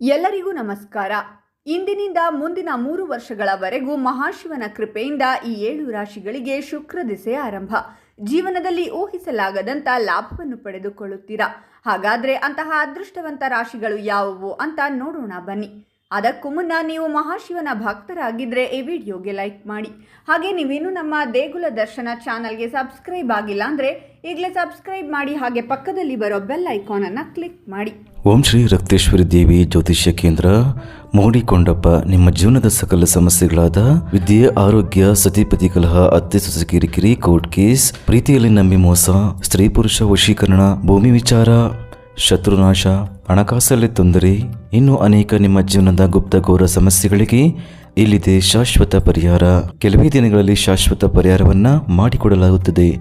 ಎಲ್ಲರಿಗೂ ನಮಸ್ಕಾರ. ಇಂದಿನಿಂದ ಮುಂದಿನ ಮೂರು ವರ್ಷಗಳವರೆಗೂ ಮಹಾಶಿವನ ಕೃಪೆಯಿಂದ ಈ ಏಳು ರಾಶಿಗಳಿಗೆ ಶುಕ್ರ ದಿಸೆ ಆರಂಭ. ಜೀವನದಲ್ಲಿ ಊಹಿಸಲಾಗದಂತ ಲಾಭವನ್ನು ಪಡೆದುಕೊಳ್ಳುತ್ತೀರಾ? ಹಾಗಾದ್ರೆ ಅಂತಹ ಅದೃಷ್ಟವಂತ ರಾಶಿಗಳು ಯಾವುವು ಅಂತ ನೋಡೋಣ ಬನ್ನಿ. ಅದಕ್ಕೂ ಮುನ್ನ ನೀವು ಮಹಾಶಿವನ ಭಕ್ತರಾಗಿದ್ದರೆ ಈ ವಿಡಿಯೋಗೆ ಲೈಕ್ ಮಾಡಿ. ಹಾಗೆ ನೀವೇನು ನಮ್ಮ ದೇಗುಲ ದರ್ಶನ ಚಾನಲ್ಗೆ ಸಬ್ಸ್ಕ್ರೈಬ್ ಆಗಿಲ್ಲ ಅಂದರೆ ಈಗಲೇ ಸಬ್ಸ್ಕ್ರೈಬ್ ಮಾಡಿ, ಹಾಗೆ ಪಕ್ಕದಲ್ಲಿ ಬರೋ ಬೆಲ್ ಐಕಾನನ್ನು ಕ್ಲಿಕ್ ಮಾಡಿ. ಓಂ ಶ್ರೀ ರಕ್ತೇಶ್ವರಿ ದೇವಿ ಜ್ಯೋತಿಷ್ಯ ಕೇಂದ್ರ ಮೋಡಿಕೊಂಡಪ್ಪ ನಿಮ್ಮ ಜೀವನದ ಸಕಲ ಸಮಸ್ಯೆಗಳಾದ ವಿದ್ಯೆ, ಆರೋಗ್ಯ ಸತಿಪತಿ ಕಲಹ ಅತ್ತೆ, ಸೊಸೆ, ಕಿರಿಕಿರಿ ಕೋರ್ಟ್ ಕೇಸ್ ಪ್ರೀತಿಯಲ್ಲಿ ನಂಬಿ ಮೋಸ, ಸ್ತ್ರೀ ಪುರುಷ ವಶೀಕರಣ, ಭೂಮಿ ವಿಚಾರ, ಶತ್ರುನಾಶ. ಹಣಕಾಸಲ್ಲಿ ತೊಂದರೆ, ಇನ್ನು ಅನೇಕ ನಿಮ್ಮ ಜೀವನದ ಗುಪ್ತ ಘೋರ ಸಮಸ್ಯೆಗಳಿಗೆ ಇಲ್ಲಿದೆ ಶಾಶ್ವತ ಪರಿಹಾರ. ಕೆಲವೇ ದಿನಗಳಲ್ಲಿ ಶಾಶ್ವತ ಪರಿಹಾರವನ್ನು ಮಾಡಿಕೊಡಲಾಗುತ್ತದೆ.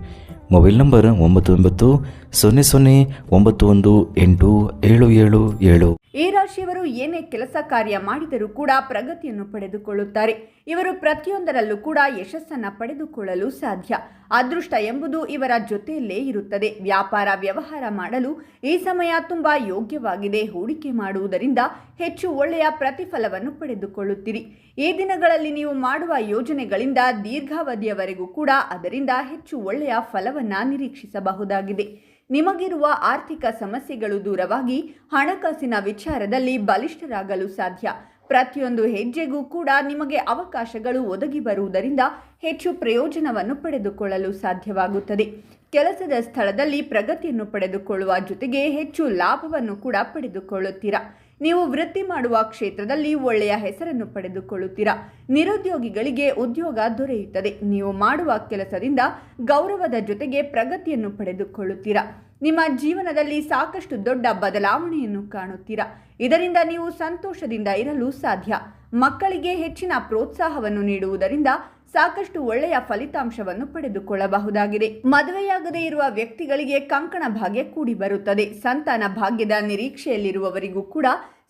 ಮೊಬೈಲ್ ನಂಬರ್ ಒಂಬತ್ತು ಒಂಬತ್ತು ಸೊನ್ನೆ ಸೊನ್ನೆ ಒಂಬತ್ತು ಒಂದು ಎಂಟು ಏಳು ಏಳು ಏಳು. ಈ ರಾಶಿಯವರು ಏನೇ ಕೆಲಸ ಕಾರ್ಯ ಮಾಡಿದರೂ ಕೂಡ ಪ್ರಗತಿಯನ್ನು ಪಡೆದುಕೊಳ್ಳುತ್ತಾರೆ. ಇವರು ಪ್ರತಿಯೊಂದರಲ್ಲೂ ಕೂಡ ಯಶಸ್ಸನ್ನು ಪಡೆದುಕೊಳ್ಳಲು ಸಾಧ್ಯ. ಅದೃಷ್ಟ ಎಂಬುದು ಇವರ ಜೊತೆಯಲ್ಲೇ ಇರುತ್ತದೆ. ವ್ಯಾಪಾರ, ವ್ಯವಹಾರ ಮಾಡಲು ಈ ಸಮಯ ತುಂಬ ಯೋಗ್ಯವಾಗಿದೆ. ಹೂಡಿಕೆ ಮಾಡುವುದರಿಂದ ಹೆಚ್ಚು ಒಳ್ಳೆಯ ಪ್ರತಿಫಲವನ್ನು ಪಡೆದುಕೊಳ್ಳುತ್ತೀರಿ. ಈ ದಿನಗಳಲ್ಲಿ ನೀವು ಮಾಡುವ ಯೋಜನೆಗಳಿಂದ ದೀರ್ಘಾವಧಿಯವರೆಗೂ ಕೂಡ ಅದರಿಂದ ಹೆಚ್ಚು ಒಳ್ಳೆಯ ಫಲವನ್ನು ನಿರೀಕ್ಷಿಸಬಹುದಾಗಿದೆ. ನಿಮಗಿರುವ ಆರ್ಥಿಕ ಸಮಸ್ಯೆಗಳು ದೂರವಾಗಿ ಹಣಕಾಸಿನ ವಿಚಾರದಲ್ಲಿ ಬಲಿಷ್ಠರಾಗಲು ಸಾಧ್ಯ. ಪ್ರತಿಯೊಂದು ಹೆಜ್ಜೆಗೂ ಕೂಡ ನಿಮಗೆ ಅವಕಾಶಗಳು ಒದಗಿ ಬರುವುದರಿಂದ ಹೆಚ್ಚು ಪ್ರಯೋಜನವನ್ನು ಪಡೆದುಕೊಳ್ಳಲು ಸಾಧ್ಯವಾಗುತ್ತದೆ. ಕೆಲಸದ ಸ್ಥಳದಲ್ಲಿ ಪ್ರಗತಿಯನ್ನು ಪಡೆದುಕೊಳ್ಳುವ ಜೊತೆಗೆ ಹೆಚ್ಚು ಲಾಭವನ್ನು ಕೂಡ ಪಡೆದುಕೊಳ್ಳುತ್ತೀರಾ? ನೀವು ವೃತ್ತಿ ಮಾಡುವ ಕ್ಷೇತ್ರದಲ್ಲಿ ಒಳ್ಳೆಯ ಹೆಸರನ್ನು ಪಡೆದುಕೊಳ್ಳುತ್ತೀರಾ? ನಿರುದ್ಯೋಗಿಗಳಿಗೆ ಉದ್ಯೋಗ ದೊರೆಯುತ್ತದೆ. ನೀವು ಮಾಡುವ ಕೆಲಸದಿಂದ ಗೌರವದ ಜೊತೆಗೆ ಪ್ರಗತಿಯನ್ನು ಪಡೆದುಕೊಳ್ಳುತ್ತೀರಾ? ನಿಮ್ಮ ಜೀವನದಲ್ಲಿ ಸಾಕಷ್ಟು ದೊಡ್ಡ ಬದಲಾವಣೆಯನ್ನು ಕಾಣುತ್ತೀರಾ? ಇದರಿಂದ ನೀವು ಸಂತೋಷದಿಂದ ಇರಲು ಸಾಧ್ಯ. ಮಕ್ಕಳಿಗೆ ಹೆಚ್ಚಿನ ಪ್ರೋತ್ಸಾಹವನ್ನು ನೀಡುವುದರಿಂದ ಸಾಕಷ್ಟು ಒಳ್ಳೆಯ ಫಲಿತಾಂಶವನ್ನು ಪಡೆದುಕೊಳ್ಳಬಹುದಾಗಿದೆ. ಮದುವೆಯಾಗದೇ ಇರುವ ವ್ಯಕ್ತಿಗಳಿಗೆ ಕಂಕಣ ಭಾಗ್ಯ ಕೂಡಿ ಬರುತ್ತದೆ ಸಂತಾನ ಭಾಗ್ಯದ ನಿರೀಕ್ಷೆಯಲ್ಲಿರುವವರಿಗೂ ಕೂಡ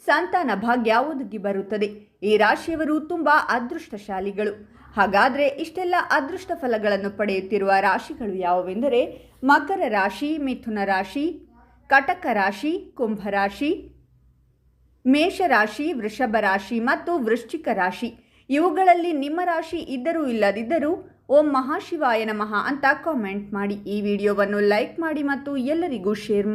ಸಂತಾನ ಭಾಗ್ಯ ಒದಗಿ ಬರುತ್ತದೆ. ಈ ರಾಶಿಯವರು ತುಂಬಾ ಅದೃಷ್ಟಶಾಲಿಗಳು. ಹಾಗಾದ್ರೆ ಇಷ್ಟೆಲ್ಲ ಅದೃಷ್ಟ ಫಲಗಳನ್ನು ಪಡೆಯುತ್ತಿರುವ ರಾಶಿಗಳು ಯಾವುವೆಂದರೆ ಮಕರ ರಾಶಿ, ಮಿಥುನ ರಾಶಿ, ಕಟಕ ರಾಶಿ, ಕುಂಭ ರಾಶಿ ಮೇಷರಾಶಿ ವೃಷಭ ರಾಶಿ ಮತ್ತು ವೃಶ್ಚಿಕ ರಾಶಿ. ಇವುಗಳಲ್ಲಿ ನಿಮ್ಮ ರಾಶಿ ಇದ್ದರೂ ಇಲ್ಲದಿದ್ದರೂ ಓಂ ಮಹಾಶಿವಾಯ ನಮಃ ಅಂತ ಕಾಮೆಂಟ್ ಮಾಡಿ ಈ ವಿಡಿಯೋವನ್ನು ಲೈಕ್ ಮಾಡಿ ಮತ್ತು ಎಲ್ಲರಿಗೂ ಶೇರ್